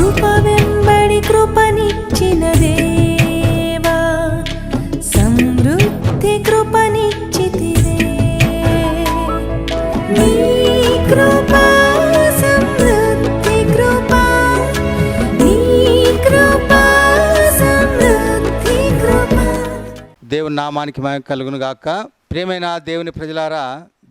కృప వెంబడి కృపనిచ్చిన దేవా సమృద్ధి కృపనిచ్చితివే. నీ కృప సమృద్ధి కృప నీ కృప సమృద్ధి కృప. దేవుని నామానికి మయం కలుగును గాక ప్రియమైన దేవుని ప్రజలారా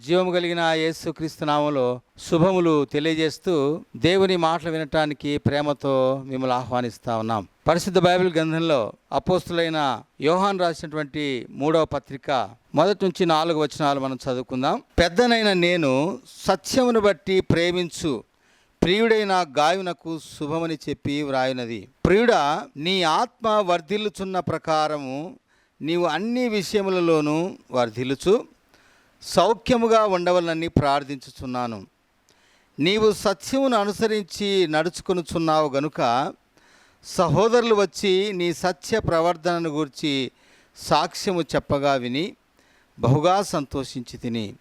జీవము కలిగిన యేసు క్రీస్తు నామంలో శుభములు తెలియజేస్తూ దేవుని మాటలు వినటానికి ప్రేమతో మిమ్మల్ని ఆహ్వానిస్తా ఉన్నాం. పరిశుద్ధ బైబిల్ గ్రంథంలో అపోస్తులైన యోహాన్ రాసినటువంటి మూడవ పత్రిక మొదటి నుంచి నాలుగు వచనాలు మనం చదువుకుందాం. పెద్దనైన నేను సత్యమును బట్టి ప్రేమించు ప్రియుడైన గాయునకు శుభమని చెప్పి వ్రాయునది. ప్రియుడా నీ ఆత్మ వర్ధిల్లుచున్న ప్రకారము నీవు అన్ని విషయములలోనూ వర్ధిల్లుచు. సౌఖ్యముగా ఉండవలని ప్రార్థించుచున్నాను. నీవు సత్యమును అనుసరించి నడుచుకునుచున్నావు గనుక సహోదరులు వచ్చి నీ సత్య ప్రవర్తనను గూర్చి సాక్ష్యము చెప్పగా విని బహుగా సంతోషించి తిని.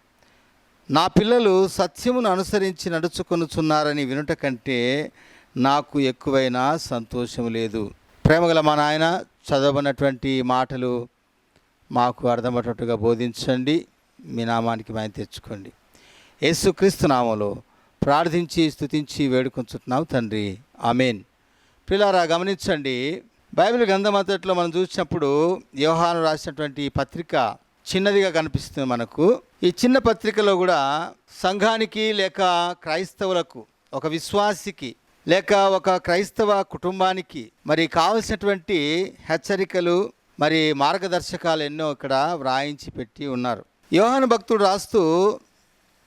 నా పిల్లలు సత్యమును అనుసరించి నడుచుకొనుచున్నారని వినుట కంటే నాకు ఎక్కువైనా సంతోషం లేదు. ప్రేమగల మా నాయన చదవనటువంటి మాటలు మాకు అర్థమయ్యేటట్టుగా బోధించండి. మీ నామానికి మాయం తెచ్చుకోండి. యేసుక్రీస్తు నామంలో ప్రార్థించి స్థుతించి వేడుకొంచుతున్నాం తండ్రి. ఆమెన్. పిల్లారా గమనించండి. బైబిల్ గ్రంథమంతట్లో మనం చూసినప్పుడు యోహాను రాసినటువంటి పత్రిక చిన్నదిగా కనిపిస్తుంది మనకు. ఈ చిన్న పత్రికలో కూడా సంఘానికి లేక క్రైస్తవులకు ఒక విశ్వాసికి లేక ఒక క్రైస్తవ కుటుంబానికి మరి కావలసినటువంటి హెచ్చరికలు మరి మార్గదర్శకాలు ఎన్నో ఇక్కడ వ్రాయించి పెట్టి ఉన్నారు. యోహాను భక్తుడు రాస్తూ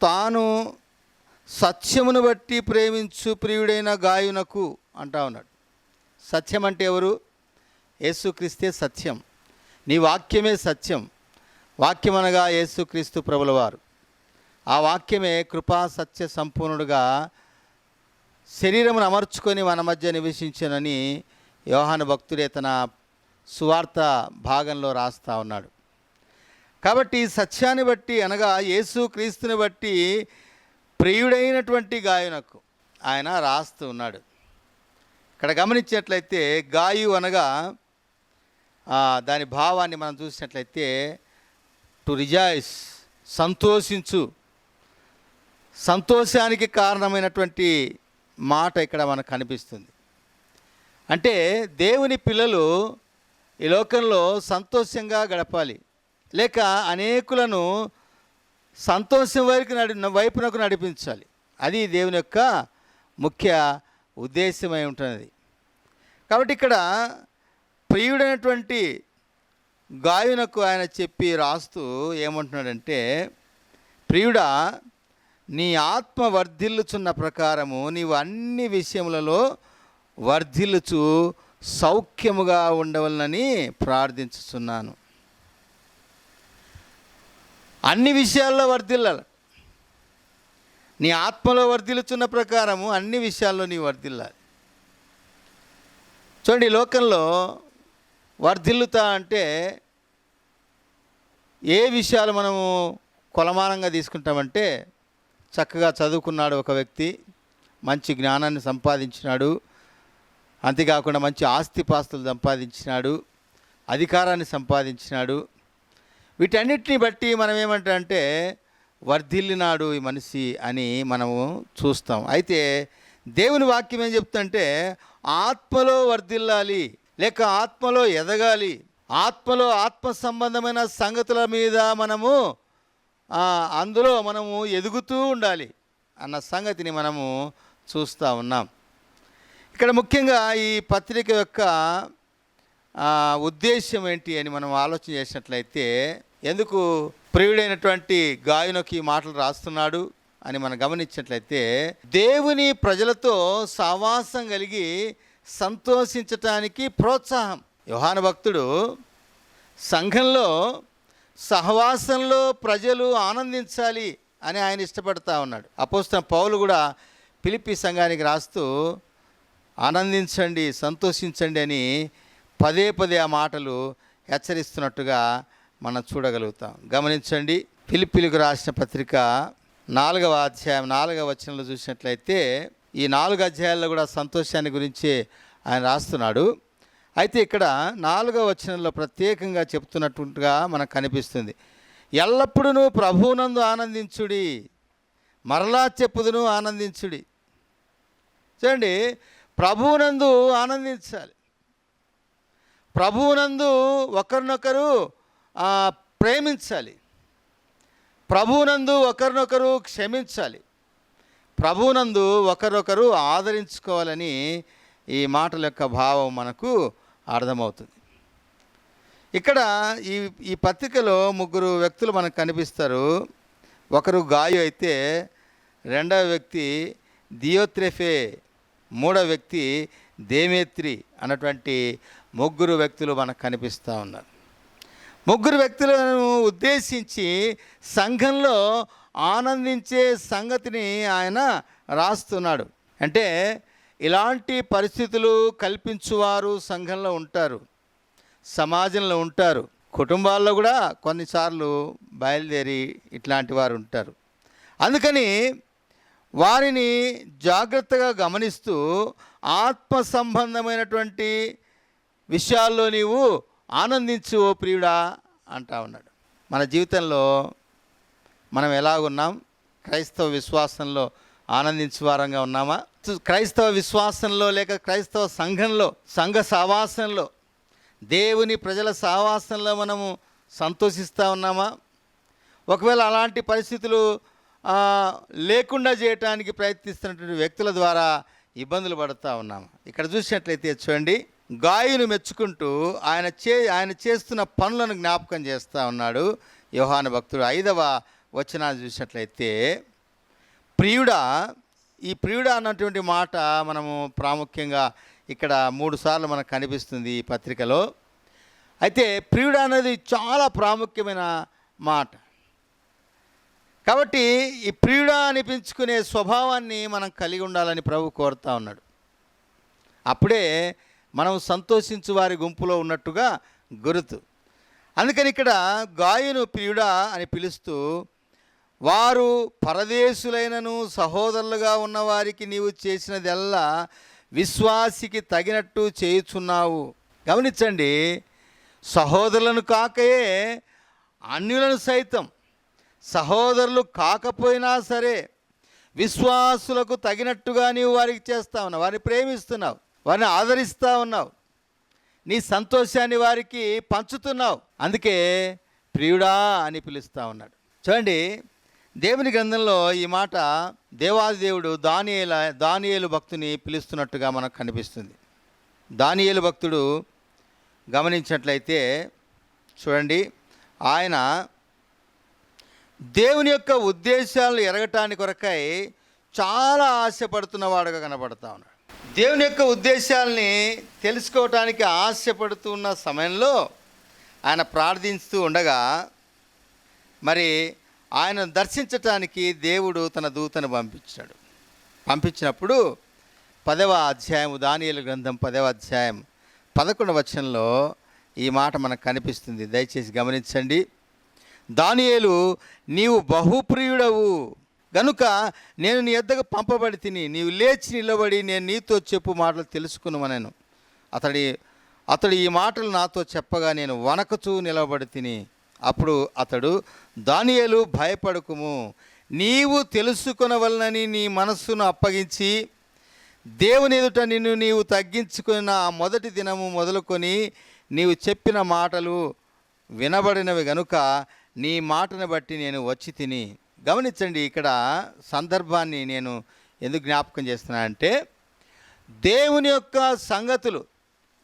తాను సత్యమును బట్టి ప్రేమించు ప్రియుడైన గాయునకు అంటా ఉన్నాడు. సత్యం అంటే ఎవరు? యేసుక్రీస్తే సత్యం. నీ వాక్యమే సత్యం. వాక్యం అనగా యేసుక్రీస్తు ప్రభులవారు. ఆ వాక్యమే కృపా సత్య సంపూర్ణుడుగా శరీరమును అమర్చుకొని మన మధ్య నివసించనని యోహాను భక్తుడే తన సువార్త భాగంలో రాస్తా ఉన్నాడు. కాబట్టి సత్యాన్ని బట్టి అనగా యేసు క్రీస్తుని బట్టి ప్రియుడైనటువంటి గాయనకు ఆయన రాస్తూ ఉన్నాడు. ఇక్కడ గమనించినట్లయితే గాయు అనగా దాని భావాన్ని మనం చూసినట్లయితే టు రిజాయిస్ సంతోషించు. సంతోషానికి కారణమైనటువంటి మాట ఇక్కడ మనకు కనిపిస్తుంది. అంటే దేవుని పిల్లలు ఈ లోకంలో సంతోషంగా గడపాలి. లేక అనేకులను సంతోషం వైపు నడి వైపునకు నడిపించాలి. అది దేవుని యొక్క ముఖ్య ఉద్దేశమై ఉంటున్నది. కాబట్టి ఇక్కడ ప్రియుడైనటువంటి గాయునకు ఆయన చెప్పి రాస్తూ ఏమంటున్నాడంటే ప్రియుడా నీ ఆత్మ వర్ధిల్లుచున్న ప్రకారము నీవు అన్ని విషయములలో వర్ధిల్లుచు సౌఖ్యముగా ఉండవలనని ప్రార్థించుచున్నాను. అన్ని విషయాల్లో వర్ధిల్లాలి. నీ ఆత్మలో వర్ధిల్లుచున్న ప్రకారము అన్ని విషయాల్లో నీ వర్ధిల్లాలి. చూడండి ఈ లోకంలో వర్ధిల్లుతా అంటే ఏ విషయాలు మనము కొలమానంగా తీసుకుంటామంటే చక్కగా చదువుకున్నాడు ఒక వ్యక్తి మంచి జ్ఞానాన్ని సంపాదించినాడు అంతేకాకుండా మంచి ఆస్తిపాస్తులు సంపాదించినాడు అధికారాన్ని సంపాదించినాడు వీటన్నిటిని బట్టి మనం ఏమంటారంటే వర్ధిల్లినాడు ఈ మనిషి అని మనము చూస్తాం. అయితే దేవుని వాక్యం ఏం చెప్తుంటే ఆత్మలో వర్ధిల్లాలి లేక ఆత్మలో ఎదగాలి ఆత్మలో ఆత్మ సంబంధమైన సంగతుల మీద మనము అందులో మనము ఎదుగుతూ ఉండాలి అన్న సంగతిని మనము చూస్తూ ఉన్నాం. ఇక్కడ ముఖ్యంగా ఈ పత్రిక యొక్క ఉద్దేశ్యం ఏంటి అని మనం ఆలోచన చేసినట్లయితే ఎందుకు ప్రియుడైనటువంటి గాయనకి మాటలు రాస్తున్నాడు అని మనం గమనించినట్లయితే దేవుని ప్రజలతో సహవాసం కలిగి సంతోషించటానికి ప్రోత్సాహం. యోహాను భక్తుడు సంఘంలో సహవాసంలో ప్రజలు ఆనందించాలి అని ఆయన ఇష్టపడతా ఉన్నాడు. అపోస్తున్న పౌలు కూడా పిలిపి సంఘానికి రాస్తూ ఆనందించండి సంతోషించండి అని పదే పదే ఆ మాటలు హెచ్చరిస్తున్నట్టుగా మనం చూడగలుగుతాం. గమనించండి పిలిపిలకు రాసిన పత్రిక నాలుగవ అధ్యాయం నాలుగవ వచనంలో చూసినట్లయితే ఈ నాలుగు అధ్యాయాల్లో కూడా సంతోషాన్ని గురించి ఆయన రాస్తున్నాడు. అయితే ఇక్కడ నాలుగవ వచనంలో ప్రత్యేకంగా చెప్తున్నట్టుగా మనకు కనిపిస్తుంది. ఎల్లప్పుడూ ప్రభువునందు ఆనందించుడి మరలా చెప్పుదును ఆనందించుడి. చూడండి ప్రభువునందు ఆనందించాలి. ప్రభువునందు ఒకరినొకరు ప్రేమించాలి. ప్రభువునందు ఒకరినొకరు క్షమించాలి. ప్రభువునందు ఒకరొకరు ఆదరించుకోవాలని ఈ మాటల యొక్క భావం మనకు అర్థమవుతుంది. ఇక్కడ ఈ ఈ పత్రికలో ముగ్గురు వ్యక్తులు మనకు కనిపిస్తారు. ఒకరు గాయు అయితే రెండవ వ్యక్తి దియోత్రెఫే మూడవ వ్యక్తి దేమేత్రి అన్నటువంటి ముగ్గురు వ్యక్తులు మనకు కనిపిస్తూ ఉన్నారు. ముగ్గురు వ్యక్తులను ఉద్దేశించి సంఘంలో ఆనందించే సంగతిని ఆయన రాస్తున్నాడు. అంటే ఇలాంటి పరిస్థితులు కల్పించువారు సంఘంలో ఉంటారు. సమాజంలో ఉంటారు. కుటుంబాల్లో కూడా కొన్నిసార్లు బయలుదేరి ఇట్లాంటి వారు ఉంటారు. అందుకని వారిని జాగ్రత్తగా గమనిస్తూ ఆత్మ సంబంధమైనటువంటి విషయాల్లో నీవు ఆనందించు ఓ ప్రియుడా అంటా ఉన్నాడు. మన జీవితంలో మనం ఎలాగున్నాం? క్రైస్తవ విశ్వాసంలో ఆనందించే వారంగా ఉన్నామా క్రైస్తవ విశ్వాసంలో లేక క్రైస్తవ సంఘంలో సంఘ సావాసంలో దేవుని ప్రజల సావాసంలో మనము సంతోషిస్తూ ఉన్నామా? ఒకవేళ అలాంటి పరిస్థితులు లేకుండా చేయటానికి ప్రయత్నిస్తున్నటువంటి వ్యక్తుల ద్వారా ఇబ్బందులు పడుతూ ఉన్నాము? ఇక్కడ చూసినట్లయితే చూడండి గాయను మెచ్చుకుంటూ ఆయన చే ఆయన చేస్తున్న పనులను జ్ఞాపకం చేస్తూ ఉన్నాడు యోహాను భక్తుడు. ఐదవ వచనాన్ని చూసినట్లయితే ప్రియుడా ఈ ప్రియుడా అన్నటువంటి మాట మనము ప్రాముఖ్యంగా ఇక్కడ మూడు సార్లు మనకు కనిపిస్తుంది ఈ పత్రికలో. అయితే ప్రియుడ అనేది చాలా ప్రాముఖ్యమైన మాట. కాబట్టి ఈ ప్రియుడా అనిపించుకునే స్వభావాన్ని మనం కలిగి ఉండాలని ప్రభు కోరుతా ఉన్నాడు. అప్పుడే మనం సంతోషించు వారి గుంపులో ఉన్నట్టుగా గురుతు. అందుకని ఇక్కడ గాయను ప్రియుడా అని పిలుస్తూ వారు పరదేశులైనను సహోదరులుగా ఉన్నవారికి నీవు చేసినదెల్లా విశ్వాసికి తగినట్టు చేయుచున్నావు. గమనించండి సహోదరులను కాకయే అన్యులను సైతం సహోదరులు కాకపోయినా సరే విశ్వాసులకు తగినట్టుగా నీవు వారికి చేస్తా వారిని ప్రేమిస్తున్నావు. వారిని ఆదరిస్తూ ఉన్నావు. నీ సంతోషాన్ని వారికి పంచుతున్నావు. అందుకే ప్రియుడా అని పిలుస్తూ ఉన్నాడు. చూడండి దేవుని గ్రంథంలో ఈ మాట దేవాది దేవుడు దానియేల దానియేలు భక్తుని పిలుస్తున్నట్టుగా మనకు కనిపిస్తుంది. దానియేలు భక్తుడు గమనించినట్లయితే చూడండి ఆయన దేవుని యొక్క ఉద్దేశాలను ఎరగటానికి కొరకై చాలా ఆశపడుతున్నవాడుగా కనబడతా ఉన్నాడు. దేవుని యొక్క ఉద్దేశాలని తెలుసుకోవటానికి ఆశపడుతున్న సమయంలో ఆయన ప్రార్థిస్తూ ఉండగా మరి ఆయన దర్శించటానికి దేవుడు తన దూతను పంపించాడు. పంపించినప్పుడు పదవ అధ్యాయం దానియేలు గ్రంథం పదవ అధ్యాయం పదకొండవ వచనంలో ఈ మాట మనకు కనిపిస్తుంది. దయచేసి గమనించండి. దానియేలు నీవు బహుప్రియుడవు. గనుక నేను నీ ఎద్దకు పంపబడి తిని నీవు లేచి నిలబడి నేను నీతో చెప్పు మాటలు తెలుసుకున్నాను అతడి అతడు ఈ మాటలు నాతో చెప్పగా నేను వనకచూ నిలబడి తిని అప్పుడు అతడు దానియలు భయపడకుము. నీవు తెలుసుకునవలనని నీ మనస్సును అప్పగించి దేవుని ఎదుట నిన్ను నీవు తగ్గించుకున్న ఆ మొదటి దినము మొదలుకొని నీవు చెప్పిన మాటలు వినబడినవి గనుక నీ మాటను బట్టి నేను వచ్చి తిని గమనించండి ఇక్కడ సందర్భాన్ని నేను ఎందుకు జ్ఞాపకం చేస్తున్నానంటే దేవుని యొక్క సంగతులు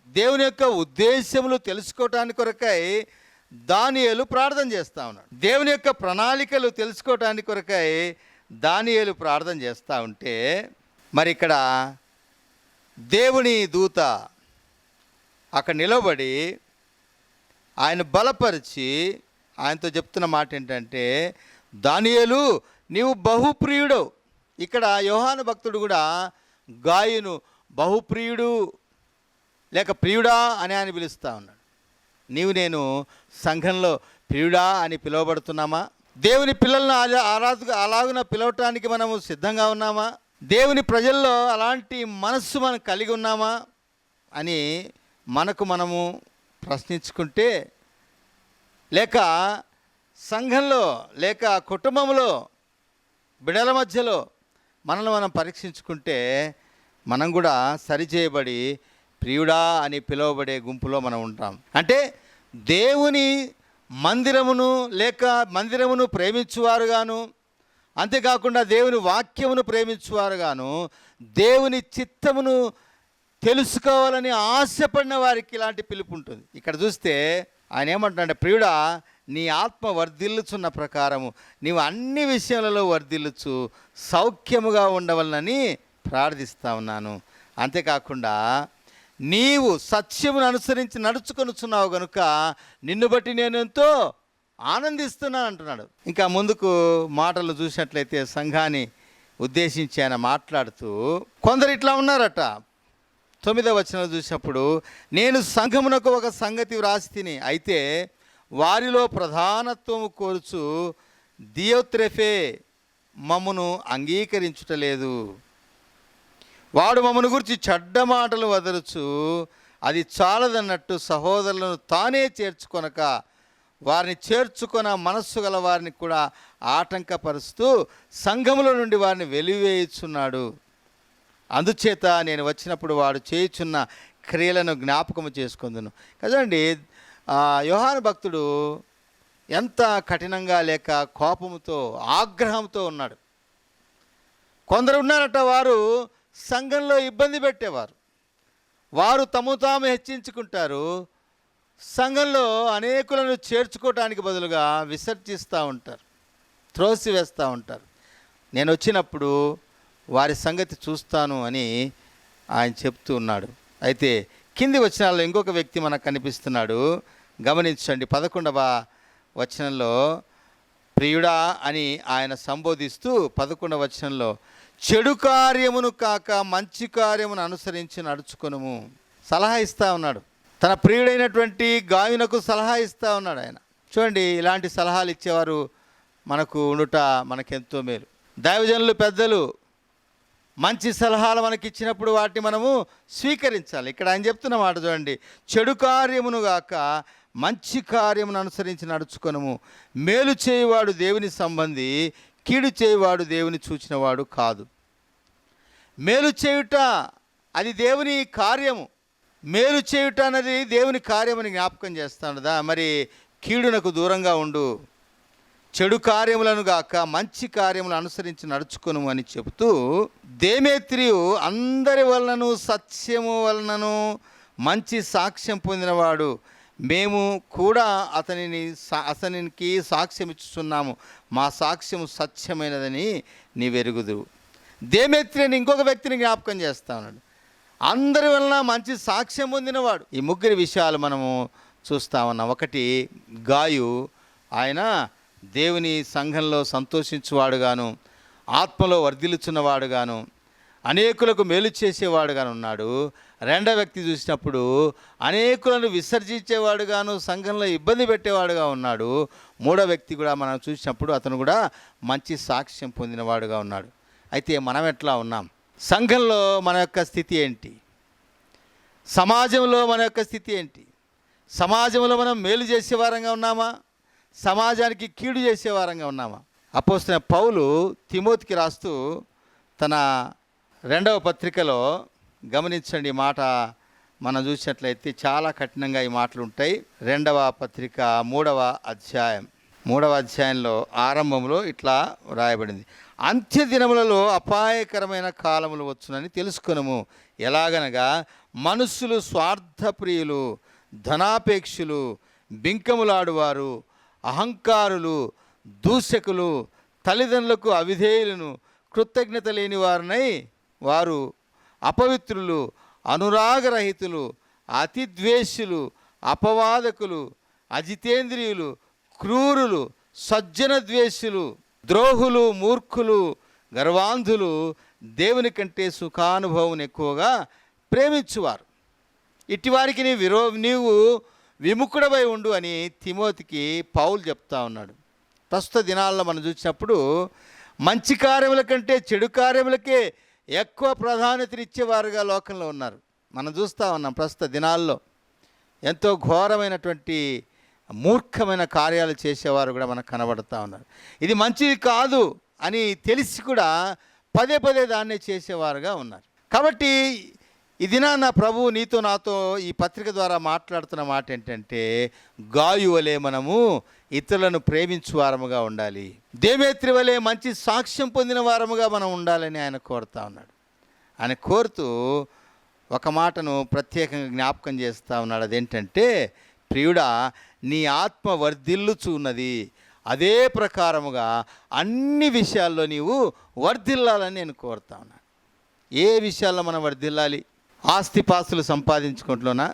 దేవుని యొక్క ఉద్దేశములు తెలుసుకోవటానికి కొరకై దానియలు ప్రార్థన చేస్తూ ఉన్నాడు. దేవుని యొక్క ప్రణాళికలు తెలుసుకోవటానికి కొరకై దానియలు ప్రార్థన చేస్తూ ఉంటే మరి ఇక్కడ దేవుని దూత అక్కడ నిలబడి ఆయన బలపరిచి ఆయనతో చెప్తున్న మాట ఏంటంటే దానియేలు నీవు బహుప్రియుడు ఇక్కడ యోహాను భక్తుడు కూడా గాయను బహుప్రియుడు లేక ప్రియుడా అని ఆయన పిలుస్తూ ఉన్నాడు. నీవు నేను సంఘంలో ప్రియుడా అని పిలువబడుతున్నామా? దేవుని పిల్లలను అలా ఆరాధ అలాగున పిలవటానికి మనము సిద్ధంగా ఉన్నామా? దేవుని ప్రజల్లో అలాంటి మనస్సు మనం కలిగి ఉన్నామా? అని మనకు మనము ప్రశ్నించుకుంటే లేక సంఘంలో లేక కుటుంబంలో బిడల మధ్యలో మనల్ని మనం పరీక్షించుకుంటే మనం కూడా సరిచేయబడి ప్రియుడా అని పిలువబడే గుంపులో మనం ఉంటాం. అంటే దేవుని మందిరమును లేక మందిరమును ప్రేమించువారుగాను అంతేకాకుండా దేవుని వాక్యమును ప్రేమించువారుగాను దేవుని చిత్తమును తెలుసుకోవాలని ఆశపడిన వారికి ఇలాంటి పిలుపు ఉంటుంది. ఇక్కడ చూస్తే ఆయన ఏమంటున్నాడు ప్రియుడా నీ ఆత్మ వర్ధిల్లుచున్న ప్రకారము. నీవు అన్ని విషయాలలో వర్ధిల్లుచు సౌఖ్యముగా ఉండవలనని ప్రార్థిస్తా ఉన్నాను. అంతేకాకుండా నీవు సత్యమును అనుసరించి నడుచుకొనుచున్నావు గనుక నిన్ను బట్టి నేను ఎంతో ఆనందిస్తున్నాను అంటున్నాడు. ఇంకా ముందుకు మాటలు చూసినట్లయితే సంఘాన్ని ఉద్దేశించి ఆయన మాట్లాడుతూ కొందరు ఇట్లా ఉన్నారట. తొమ్మిదవ వచనం చూసినప్పుడు నేను సంఘమునకు ఒక సంగతి వ్రాసి తిని అయితే వారిలో ప్రధానత్వము కోరుచు దియోత్రెఫే మమ్మను అంగీకరించుటలేదు. వాడు మమ్మను గురించి చెడ్డ మాటలు వదలుచు అది చాలదన్నట్టు సహోదరులను తానే చేర్చుకొనక వారిని చేర్చుకొన మనస్సు గల వారిని కూడా ఆటంకపరుస్తూ సంఘముల నుండి వారిని వెలివేయుచున్నాడు. అందుచేత నేను వచ్చినప్పుడు వాడు చేయుచున్న క్రియలను జ్ఞాపకము చేసుకుందును. కదండి? యోహాను భక్తుడు ఎంత కఠినంగా లేక కోపంతో ఆగ్రహంతో ఉన్నాడు. కొందరు ఉన్నారట వారు సంఘంలో ఇబ్బంది పెట్టేవారు. వారు తమ తాము హెచ్చించుకుంటారు. సంఘంలో అనేకులను చేర్చుకోవటానికి బదులుగా విసర్జిస్తూ ఉంటారు త్రోసివేస్తూ ఉంటారు. నేను వచ్చినప్పుడు వారి సంగతి చూస్తాను అని ఆయన చెప్తూ ఉన్నాడు. అయితే కింది వచనాల్లో ఇంకొక వ్యక్తి మనకు కనిపిస్తున్నాడు. గమనించండి పదకొండవ వచనంలో ప్రియుడా అని ఆయన సంబోధిస్తూ పదకొండవ వచనంలో చెడు కార్యమును కాక మంచి కార్యమును అనుసరించి నడుచుకొనుము. సలహా ఇస్తా ఉన్నాడు. తన ప్రియుడైనటువంటి గాయునకు సలహా ఇస్తా ఉన్నాడు ఆయన. చూడండి ఇలాంటి సలహాలు ఇచ్చేవారు మనకు ఉండుట మనకెంతో మేలు. దైవజనులు పెద్దలు మంచి సలహాలు మనకి ఇచ్చినప్పుడు వాటిని మనము స్వీకరించాలి. ఇక్కడ ఆయన చెప్తున్న మాట చూడండి. చెడు కార్యమును గాక మంచి కార్యమును అనుసరించి నడుచుకొనము. మేలు చేయువాడు దేవుని సంబంధి కీడు చేయవాడు దేవుని చూచినవాడు కాదు. మేలు చేయుట అది దేవుని కార్యము. మేలు చేయుట అన్నది దేవుని కార్యమని జ్ఞాపకం చేస్తానుదా మరి కీడునకు దూరంగా ఉండు. చెడు కార్యములను గాక మంచి కార్యములు అనుసరించి నడుచుకును అని చెబుతూ దేమేత్రియు అందరి వలనను సత్యము వలనను మంచి సాక్ష్యం పొందినవాడు. మేము కూడా అతనిని అతనికి సాక్ష్యం ఇచ్చుచున్నాము. మా సాక్ష్యము సత్యమైనదని నీ వెరుగుదు దేమేత్రి అని ఇంకొక వ్యక్తిని జ్ఞాపకం చేస్తా ఉన్నాడు. అందరి వలన మంచి సాక్ష్యం పొందినవాడు. ఈ ముగ్గురి విషయాలు మనము చూస్తా ఉన్నాం. ఒకటి గాయు ఆయన దేవుని సంఘంలో సంతోషించువాడుగాను ఆత్మలో వర్ధిల్చున్నవాడుగాను అనేకులకు మేలు చేసేవాడుగాను ఉన్నాడు రెండో వ్యక్తి చూసినప్పుడు అనేకులను విసర్జించేవాడుగాను సంఘంలో ఇబ్బంది పెట్టేవాడుగా ఉన్నాడు. మూడో వ్యక్తి కూడా మనం చూసినప్పుడు అతను కూడా మంచి సాక్ష్యం పొందినవాడుగా ఉన్నాడు. అయితే మనం ఎట్లా ఉన్నాం? సంఘంలో మన యొక్క స్థితి ఏంటి? సమాజంలో మన యొక్క స్థితి ఏంటి? సమాజంలో మనం మేలు చేసేవారంగా ఉన్నామా? సమాజానికి కీడు చేసేవారంగా ఉన్నామా? అపోస్తున్న పౌలు తిమోతికి రాస్తూ తన రెండవ పత్రికలో గమనించండి ఈ మాట మనం చూసినట్లయితే చాలా కఠినంగా ఈ మాటలు ఉంటాయి. రెండవ పత్రిక మూడవ అధ్యాయం. మూడవ అధ్యాయంలో ఆరంభంలో ఇట్లా వ్రాయబడింది. అంత్య దినములలో అపాయకరమైన కాలములు వచ్చునని తెలుసుకునము. ఎలాగనగా మనుషులు స్వార్థప్రియులు ధనాపేక్షులు బింకములాడువారు అహంకారులు దూషకులు తల్లిదండ్రులకు అవిధేయులను కృతజ్ఞత లేని వారినై వారు అపవిత్రులు అనురాగరహితులు అతిద్వేషులు అపవాదకులు అజితేంద్రియులు క్రూరులు సజ్జన ద్వేషులు ద్రోహులు మూర్ఖులు గర్వాంధులు దేవుని కంటే సుఖానుభవం ఎక్కువగా ప్రేమించువారు. ఇటివారికి నీ విరో నీవు విముఖుడవై ఉండు అని తిమోతికి పౌలు చెప్తా ఉన్నాడు. ప్రస్తుత దినాల్లో మనం చూసినప్పుడు మంచి కార్యముల కంటే చెడు కార్యములకే ఎక్కువ ప్రాధాన్యతనిచ్చేవారుగా లోకంలో ఉన్నారు. మనం చూస్తూ ఉన్నాం ప్రస్తుత దినాల్లో. ఎంతో ఘోరమైనటువంటి మూర్ఖమైన కార్యాలు చేసేవారు కూడా మనకు కనబడుతూ ఉన్నారు. ఇది మంచిది కాదు అని తెలిసి కూడా పదే పదే దాన్నే చేసేవారుగా ఉన్నారు. కాబట్టి ఈ నా ప్రభువు నీతో నాతో ఈ పత్రిక ద్వారా మాట్లాడుతున్న మాట ఏంటంటే గాయు వలె మనము ఇతరులను ప్రేమించు వారముగా ఉండాలి. దేవేత్రి వలె మంచి సాక్ష్యం పొందిన వారముగా మనం ఉండాలని ఆయన కోరుతా ఉన్నాడు. ఆయన కోరుతూ ఒక మాటను ప్రత్యేకంగా జ్ఞాపకం చేస్తూ ఉన్నాడు. అదేంటంటే ప్రియుడా నీ ఆత్మ వర్ధిల్లుచున్నది. అదే ప్రకారముగా అన్ని విషయాల్లో నీవు వర్ధిల్లాలని నేను కోరుతా ఉన్నాను. ఏ విషయాల్లో మనం వర్ధిల్లాలి? ఆస్తిపాస్తులు సంపాదించుకుంటున్నా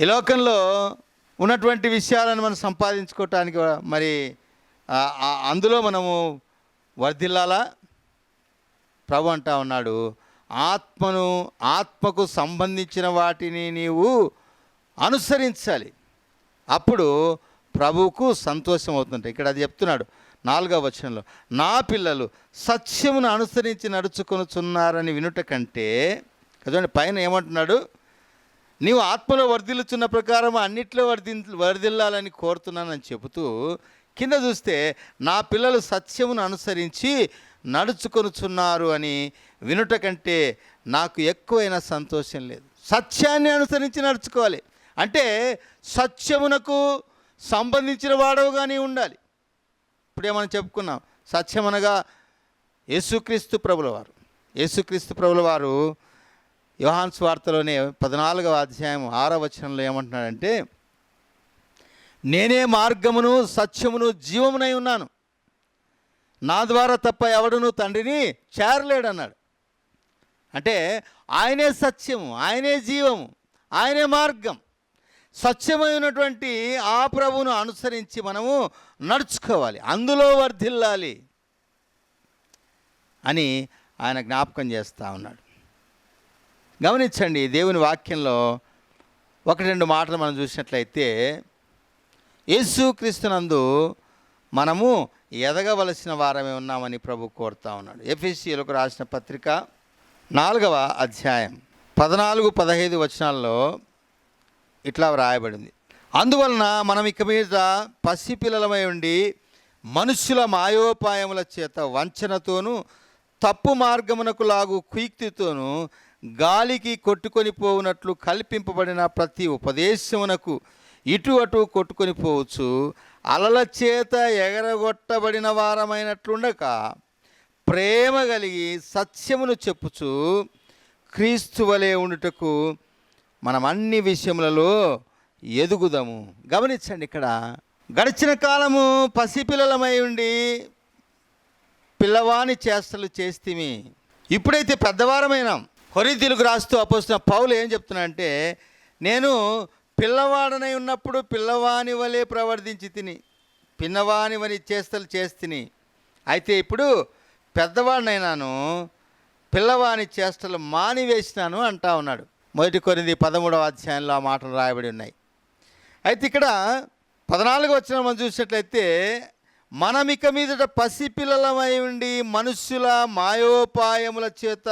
ఈ లోకంలో ఉన్నటువంటి విషయాలను మనం సంపాదించుకోవటానికి మరి అందులో మనము వర్ధిల్లాలా? ప్రభు అంటా ఉన్నాడు ఆత్మను ఆత్మకు సంబంధించిన వాటిని నీవు అనుసరించాలి. అప్పుడు ప్రభువుకు సంతోషం అవుతుంటాయి ఇక్కడ అది చెప్తున్నాడు నాలుగవ వచనంలో నా పిల్లలు సత్యమును అనుసరించి నడుచుకొనుచున్నారని వినుట కంటే కదండి పైన ఏమంటున్నాడు? నీవు ఆత్మలో వర్ధిల్లుచున్న ప్రకారం అన్నిట్లో వర్ధి వర్ధిల్లాలని కోరుతున్నానని చెబుతూ కింద చూస్తే నా పిల్లలు సత్యమును అనుసరించి నడుచుకొనుచున్నారు అని వినుట కంటే నాకు ఎక్కువైన సంతోషం లేదు. సత్యాన్ని అనుసరించి నడుచుకోవాలి. అంటే సత్యమునకు సంబంధించిన వాడవుగానే ఉండాలి. ఇప్పుడే మనం చెప్పుకున్నాం? సత్యం అనగా యేసుక్రీస్తు ప్రభుల వారు యేసుక్రీస్తు ప్రభుల వారు యోహాన్ స్వార్తలోనే పద్నాలుగవ అధ్యాయం ఆరో వచనంలో ఏమంటున్నాడంటే నేనే మార్గమును సత్యమును జీవమునై ఉన్నాను. నా ద్వారా తప్ప ఎవడును తండ్రిని చేరలేడన్నాడు. అంటే ఆయనే సత్యము ఆయనే జీవము ఆయనే మార్గం. సత్యమైనటువంటి ఆ ప్రభువును అనుసరించి మనము నడుచుకోవాలి అందులో వర్ధిల్లాలి అని ఆయన జ్ఞాపకం చేస్తూ ఉన్నాడు. గమనించండి దేవుని వాక్యంలో ఒకటి రెండు మాటలు మనం చూసినట్లయితే యేసుక్రీస్తునందు మనము ఎదగవలసిన వారమే ఉన్నామని ప్రభు కోరుతా ఉన్నాడు. ఎఫ్ఎస్సీలకు రాసిన పత్రిక నాలుగవ అధ్యాయం పద్నాలుగు పదహైదు వచనాల్లో ఇట్లా వ్రాయబడింది. అందువలన మనం ఇక మీద పసిపిల్లలమై ఉండి మనుష్యుల మాయోపాయముల చేత వంచనతోనూ తప్పు మార్గమునకు లాగు కుయుక్తితోనూ గాలికి కొట్టుకొని పోవునట్లు కల్పింపబడిన ప్రతి ఉపదేశమునకు ఇటు అటు కొట్టుకొని పోవచ్చు. అలల చేత ఎగరగొట్టబడిన వారమైనట్లుండక ప్రేమ కలిగి సత్యమును చెప్పుచు క్రీస్తు వలె ఉండుటకు మనం అన్ని విషయములలో ఎదుగుదాము. గమనించండి ఇక్కడ. గడిచిన కాలము పసిపిల్లలమై ఉండి పిల్లవాని చేష్టలు చేస్తేమి. ఇప్పుడైతే పెద్దవారమైనాం. హొరితీలకు రాస్తూ అపోస్తున్న పౌలు ఏం చెప్తున్నాడంటే నేను పిల్లవాడనై ఉన్నప్పుడు పిల్లవాని వలె ప్రవర్తించి తిని పిన్నవాని వని చేస్తలు చేస్తిని అయితే ఇప్పుడు పెద్దవాడినైనాను పిల్లవాని చేష్టలు మానివేసినాను అంటా ఉన్నాడు. మొదటి కొరింది పదమూడవ అధ్యాయంలో ఆ మాటలు రాయబడి ఉన్నాయి. అయితే ఇక్కడ పద్నాలుగు వచ్చిన మనం చూసినట్లయితే మనమిక మీదట పసిపిల్లలమై ఉండి మనుష్యుల మాయోపాయముల చేత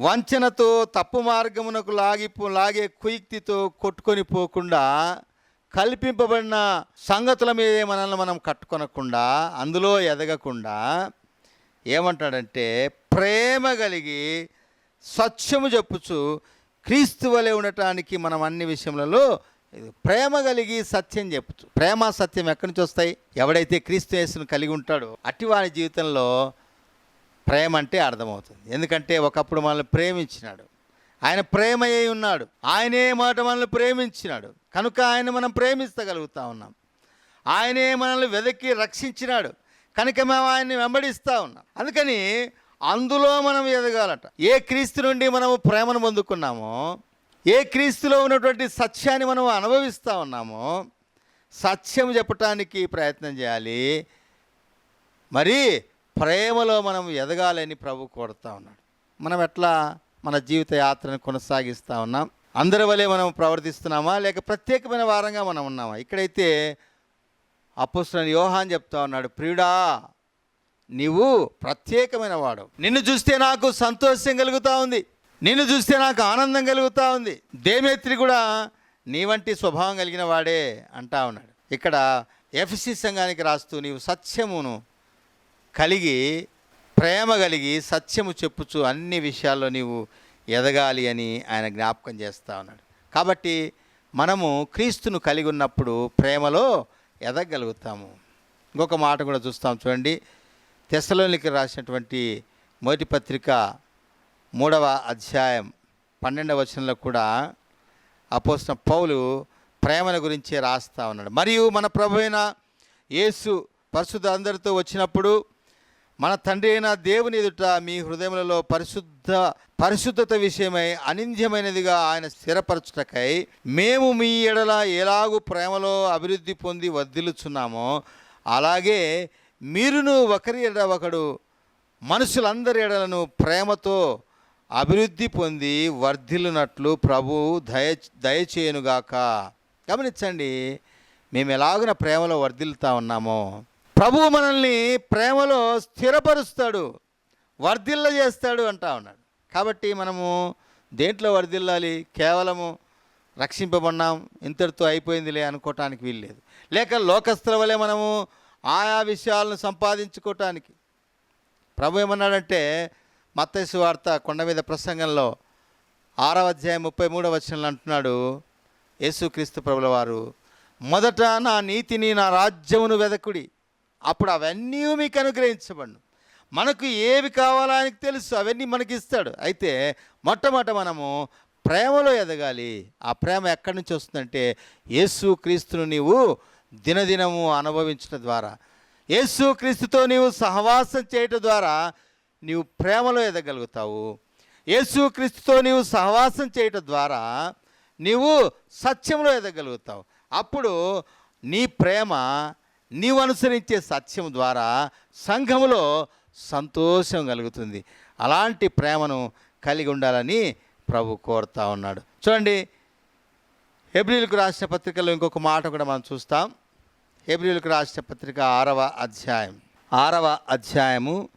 వంచనతో తప్పు మార్గమునకు లాగిపో లాగే కుయుక్తితో కొట్టుకొని పోకుండా కల్పింపబడిన సంగతుల మీదే మనల్ని మనం కట్టుకొనకుండా అందులో ఎదగకుండా ఏమంటాడంటే ప్రేమ కలిగి సత్యము చెప్పుచు క్రీస్తు వలె ఉండటానికి మనం అన్ని విషయములలో ప్రేమ కలిగి సత్యం చెప్పచ్చు ప్రేమ సత్యం ఎక్కడి నుంచి వస్తాయి? ఎవడైతే క్రీస్తు యేసును కలిగి ఉంటాడో అటివాని జీవితంలో ప్రేమ అంటే అర్థమవుతుంది. ఎందుకంటే ఒకప్పుడు మనల్ని ప్రేమించినాడు. ఆయన ప్రేమ అయి ఉన్నాడు. ఆయనే మాట మనల్ని ప్రేమించినాడు. కనుక ఆయన మనం ప్రేమిస్తగలుగుతా ఉన్నాం. ఆయనే మనల్ని వెదకి రక్షించినాడు. కనుక మేము ఆయన్ని వెంబడిస్తూ ఉన్నాం. అందుకని అందులో మనం ఎదగాలట. ఏ క్రీస్తు నుండి మనము ప్రేమను పొందుకున్నామో ఏ క్రీస్తులో ఉన్నటువంటి సత్యాన్ని మనం అనుభవిస్తూ ఉన్నామో సత్యం చెప్పటానికి ప్రయత్నం చేయాలి. మరి ప్రేమలో మనం ఎదగాలని ప్రభు కోరుతా ఉన్నాడు. మనం ఎట్లా మన జీవిత యాత్రను కొనసాగిస్తూ ఉన్నాం? అందరి వలె మనం ప్రవర్తిస్తున్నామా? లేక ప్రత్యేకమైన వారంగా మనం ఉన్నామా? ఇక్కడైతే అపుస్తున్న యోహాన్ చెప్తా ఉన్నాడు ప్రియుడా నీవు ప్రత్యేకమైన వాడు. నిన్ను చూస్తే నాకు సంతోషం కలుగుతూ ఉంది. నిన్ను చూస్తే నాకు ఆనందం కలుగుతూ ఉంది. దేమేత్రి కూడా నీ వంటి స్వభావం కలిగిన వాడే అంటా ఉన్నాడు. ఇక్కడ ఎఫ్సి సంఘానికి రాస్తూ నీవు సత్యమును కలిగి ప్రేమ కలిగి సత్యము చెప్పుచు అన్ని విషయాల్లో నీవు ఎదగాలి అని ఆయన జ్ఞాపకం చేస్తూ ఉన్నాడు. కాబట్టి మనము క్రీస్తును కలిగి ఉన్నప్పుడు ప్రేమలో ఎదగలుగుతాము. ఇంకొక మాట కూడా చూస్తాం చూడండి. తెసలోనికి రాసినటువంటి మొదటి పత్రిక మూడవ అధ్యాయం పన్నెండవ వచనంలో కూడా అపోసిన పౌలు ప్రేమల గురించి రాస్తా ఉన్నాడు. మరియు మన ప్రభు అయిన యేసు పరిశుద్ధ అందరితో వచ్చినప్పుడు మన తండ్రి అయిన దేవుని ఎదుట మీ హృదయములలో పరిశుద్ధ పరిశుద్ధత విషయమై అనింద్యమైనదిగా ఆయన స్థిరపరచుటకై మేము మీ ఎడల ఎలాగూ ప్రేమలో అభివృద్ధి పొంది వర్ధిల్లుచున్నామో అలాగే మీరును ఒకరి ఎడ ఒకడు మనుషులందరి ఎడలను ప్రేమతో అభివృద్ధి పొంది వర్ధిల్లునట్లు ప్రభు దయ దయచేయనుగాక. గమనించండి మేము ఎలాగున ప్రేమలో వర్ధిల్లుతా ఉన్నామో. ప్రభువు మనల్ని ప్రేమలో స్థిరపరుస్తాడు వర్ధిల్ల చేస్తాడు అంటా ఉన్నాడు. కాబట్టి మనము దేంట్లో వర్ధిల్లాలి? కేవలము రక్షింపబడినాం ఇంతటితో అయిపోయిందిలే అనుకోవటానికి వీల్లేదు. లేక లోకస్తుల వలె మనము ఆయా విషయాలను సంపాదించుకోవటానికి ప్రభు ఏమన్నాడంటే మత్తైసు వార్త కొండ మీద ప్రసంగంలో ఆరవ అధ్యాయం ముప్పై మూడవ వచనంలో అంటున్నాడు యేసుక్రీస్తు ప్రభుల వారు మొదట నా నీతిని నా రాజ్యమును వెదకుడి. అప్పుడు అవన్నీ మీకు అనుగ్రహించబడును. మనకు ఏవి కావాలో ఆయనకు తెలుసు అవన్నీ మనకి ఇస్తాడు. అయితే మొట్టమొదట మనము ప్రేమలో ఎదగాలి. ఆ ప్రేమ ఎక్కడి నుంచి వస్తుందంటే యేసు క్రీస్తును నీవు దినదినము అనుభవించడం ద్వారా. యేసు క్రీస్తుతో నీవు సహవాసం చేయటం ద్వారా నీవు ప్రేమలో ఎదగలుగుతావు. యేసు క్రీస్తుతో నీవు సహవాసం చేయటం ద్వారా నీవు సత్యంలో ఎదగలుగుతావు. అప్పుడు నీ ప్రేమ నీవు అనుసరించే సత్యం ద్వారా సంఘములో సంతోషం కలుగుతుంది. అలాంటి ప్రేమను కలిగి ఉండాలని ప్రభు కోరుతా ఉన్నాడు. చూడండి హెబ్రిల్కు రాసిన పత్రికలో ఇంకొక మాట కూడా మనం చూస్తాం. హెబ్రిల్కు రాసిన పత్రిక ఆరవ అధ్యాయం. ఆరవ అధ్యాయము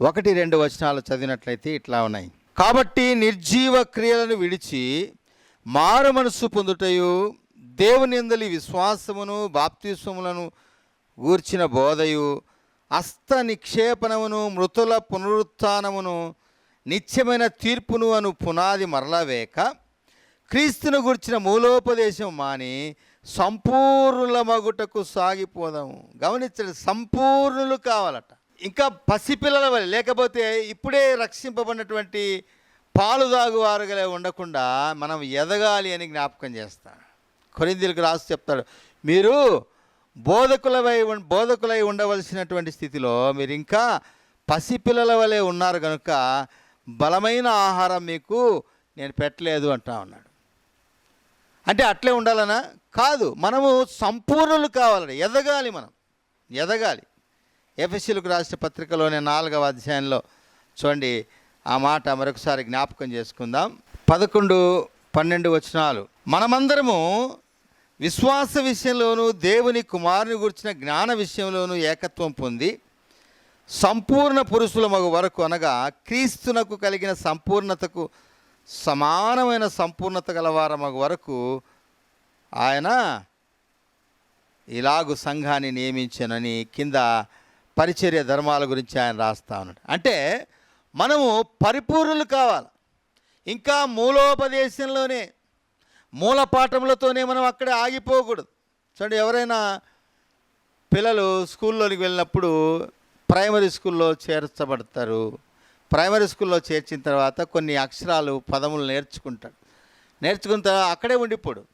ఒకటి రెండు వచనాలు చదివినట్లయితే ఇట్లా ఉన్నాయి. కాబట్టి నిర్జీవ క్రియలను విడిచి మారు మనస్సు పొందుటయు దేవునిందలి విశ్వాసమును బాప్తిస్వములను గూర్చిన బోధయు అస్త నిక్షేపణమును మృతుల పునరుత్నమును నిత్యమైన తీర్పును అను పునాది మరలవేక క్రీస్తును గుర్చిన మూలోపదేశం మాని సంపూర్ణుల మగుటకు సాగిపోదాము. గమనించండి సంపూర్ణులు కావాలట. ఇంకా పసిపిల్లల వల్ల లేకపోతే ఇప్పుడే రక్షింపబడినటువంటి పాలు తాగువారుగా ఉండకుండా మనం ఎదగాలి అని జ్ఞాపకం చేస్తాడు. కొరిందీలకు రాసి చెప్తాడు మీరు బోధకులవై బోధకులై ఉండవలసినటువంటి స్థితిలో మీరు ఇంకా పసిపిల్లల వలె ఉన్నారు కనుక బలమైన ఆహారం మీకు నేను పెట్టలేదు అంటా ఉన్నాడు. అంటే అట్లే ఉండాలనా? కాదు మనము సంపూర్ణులు కావాలని ఎదగాలి మనం. ఎదగాలి. ఎఫ్ఎస్సీలకు రాసిన పత్రికలోనే నాలుగవ అధ్యాయంలో చూడండి ఆ మాట మరొకసారి జ్ఞాపకం చేసుకుందాం. పదకొండు పన్నెండు వచనాలు. మనమందరము విశ్వాస విషయంలోనూ దేవుని కుమారుని గురించిన జ్ఞాన విషయంలోనూ ఏకత్వం పొంది సంపూర్ణ పురుషుల మగు వరకు అనగా క్రీస్తునకు కలిగిన సంపూర్ణతకు సమానమైన సంపూర్ణత గలవార మగు వరకు ఆయన ఇలాగు సంఘాన్ని నియమించానని కింద పరిచర్య ధర్మాల గురించి ఆయన రాస్తా ఉన్నాడు. అంటే మనము పరిపూర్ణులు కావాలి. ఇంకా మూలోపదేశంలోనే మూల పాఠములతోనే మనం అక్కడే ఆగిపోకూడదు. చూడండి ఎవరైనా పిల్లలు స్కూల్లోనికి వెళ్ళినప్పుడు ప్రైమరీ స్కూల్లో చేర్చబడతారు. ప్రైమరీ స్కూల్లో చేర్చిన తర్వాత కొన్ని అక్షరాలు పదములు నేర్చుకుంటాడు. నేర్చుకున్న తర్వాత అక్కడే ఉండిపోడు.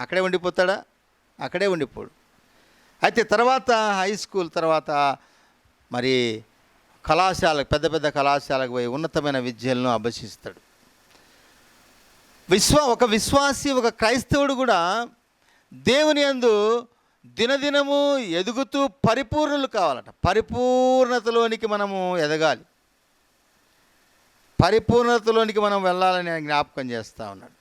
అక్కడే ఉండిపోతాడా? అక్కడే ఉండిపోడు. అయితే తర్వాత హై స్కూల్ తర్వాత మరి కళాశాల పెద్ద పెద్ద కళాశాలకు పోయి ఉన్నతమైన విద్యలను అభ్యసిస్తాడు. విశ్వ ఒక విశ్వాసి ఒక క్రైస్తవుడు కూడా దేవుని యందు దినదినము ఎదుగుతూ పరిపూర్ణులు కావాలట. పరిపూర్ణతలోనికి మనము ఎదగాలి. పరిపూర్ణతలోనికి మనం వెళ్ళాలని ఆయన జ్ఞాపకం చేస్తూ ఉన్నాడు.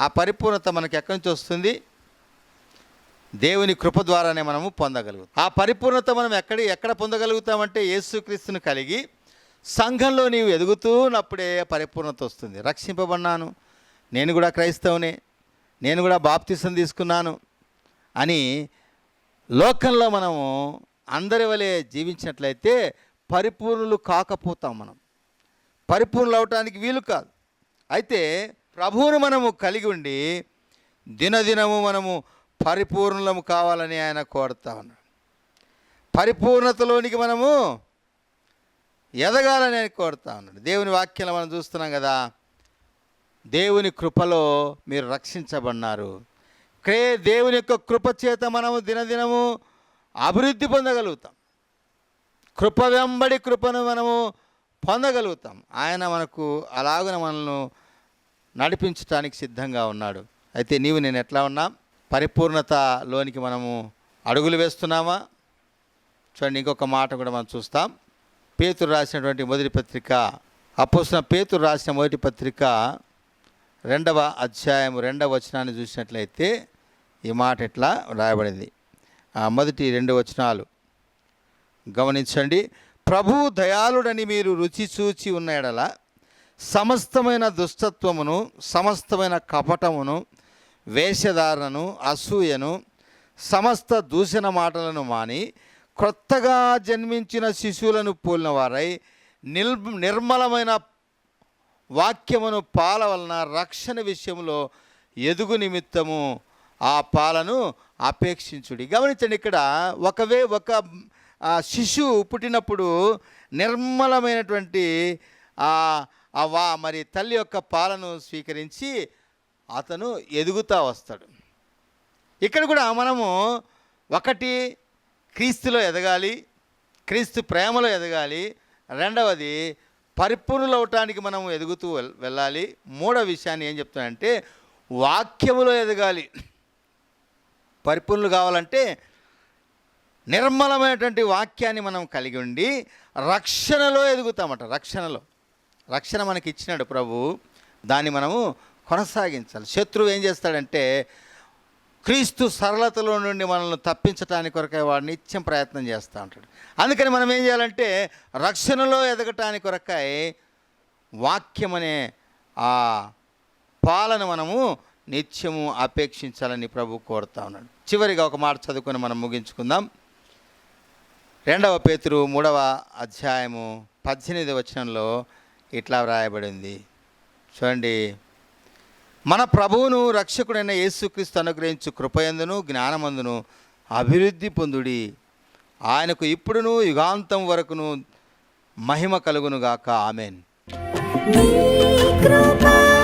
ఆ పరిపూర్ణత మనకి ఎక్కడి నుంచి వస్తుంది? దేవుని కృప ద్వారానే మనము పొందగలుగుతాం. ఆ పరిపూర్ణత మనం ఎక్కడ ఎక్కడ పొందగలుగుతామంటే యేసుక్రీస్తుని కలిగి సంఘంలో నీవు ఎదుగుతున్నప్పుడే పరిపూర్ణత వస్తుంది. రక్షింపబడినాను. నేను కూడా క్రైస్తవునే నేను కూడా బాప్తిసం తీసుకున్నాను అని లోకంలో మనము అందరి వలె జీవించినట్లయితే పరిపూర్ణులు కాకపోతాం మనం. పరిపూర్ణులు అవటానికి వీలు కాదు. అయితే ప్రభువును మనము కలిగి ఉండి దినదినము మనము పరిపూర్ణులము కావాలని ఆయన కోరుతా ఉన్నాడు. పరిపూర్ణతలోనికి మనము ఎదగాలని ఆయన కోరుతా ఉన్నాడు. దేవుని వాక్యాలు మనం చూస్తున్నాం కదా దేవుని కృపలో మీరు రక్షించబడినారు. క్రే దేవుని యొక్క కృప చేత మనము దినదినము అభివృద్ధి పొందగలుగుతాం. కృప వెంబడి కృపను మనము పొందగలుగుతాం. ఆయన మనకు అలాగున మనల్ని నడిపించడానికి సిద్ధంగా ఉన్నాడు. అయితే నీవు నేను ఎట్లా ఉన్నా? పరిపూర్ణతలోనికి మనము అడుగులు వేస్తున్నామా? చూడండి ఇంకొక మాట కూడా మనం చూస్తాం. పేతురు రాసినటువంటి మొదటి పత్రిక అపోసిన పేతురు రాసిన మొదటి పత్రిక రెండవ అధ్యాయం రెండవ వచనాన్ని చూసినట్లయితే ఈ మాట ఇట్లా రాయబడింది? ఆ మొదటి రెండు వచనాలు. గమనించండి. ప్రభు దయాళుడని మీరు రుచి చూచి ఉన్న ఎడల సమస్తమైన దుష్టత్వమును సమస్తమైన కపటమును వేషధారణను అసూయను సమస్త దూషణ మాటలను మాని క్రొత్తగా జన్మించిన శిశువులను పోలిన వారై నిల్ నిర్మలమైన వాక్యమును పాల వలన రక్షణ విషయంలో ఎదుగు నిమిత్తము ఆ పాలను అపేక్షించుడి. గమనించండి ఇక్కడ ఒకవే ఒక శిశువు పుట్టినప్పుడు నిర్మలమైనటువంటి ఆ వా మరి తల్లి యొక్క పాలను స్వీకరించి అతను ఎదుగుతా వస్తాడు. ఇక్కడ కూడా మనము ఒకటి క్రీస్తులో ఎదగాలి క్రీస్తు ప్రేమలో ఎదగాలి రెండవది పరిపూర్ణులు అవటానికి మనం ఎదుగుతూ వెళ్ళాలి. మూడో విషయాన్ని ఏం చెప్తానంటే వాక్యములో ఎదగాలి. పరిపూర్ణులు కావాలంటే నిర్మలమైనటువంటి వాక్యాన్ని మనం కలిగి ఉండి రక్షణలో ఎదుగుతామట రక్షణలో. రక్షణ మనకి ఇచ్చినాడు ప్రభు. దాన్ని మనము కొనసాగించాలి. శత్రువు ఏం చేస్తాడంటే క్రీస్తు సరళతలో నుండి మనల్ని తప్పించడానికి కొరకై వాడు నిత్యం ప్రయత్నం చేస్తూ ఉంటాడు. అందుకని మనం ఏం చేయాలంటే రక్షణలో ఎదగటానికి కొరకై వాక్యం అనే ఆ పాలన మనము నిత్యము అపేక్షించాలని ప్రభు కోరుతా ఉన్నాడు. చివరిగా ఒక మాట చదువుకొని మనం ముగించుకుందాం. రెండవ పేతురు మూడవ అధ్యాయము పద్దెనిమిది వచనంలో ఇట్లా వ్రాయబడింది. చూడండి. మన ప్రభువును రక్షకుడైన యేసుక్రీస్తు అనుగ్రహించు కృపయందును జ్ఞానమందును అభివృద్ధి పొందుడి. ఆయనకు ఇప్పుడును యుగాంతం వరకును మహిమ కలుగునుగాక. ఆమెన్. కృపా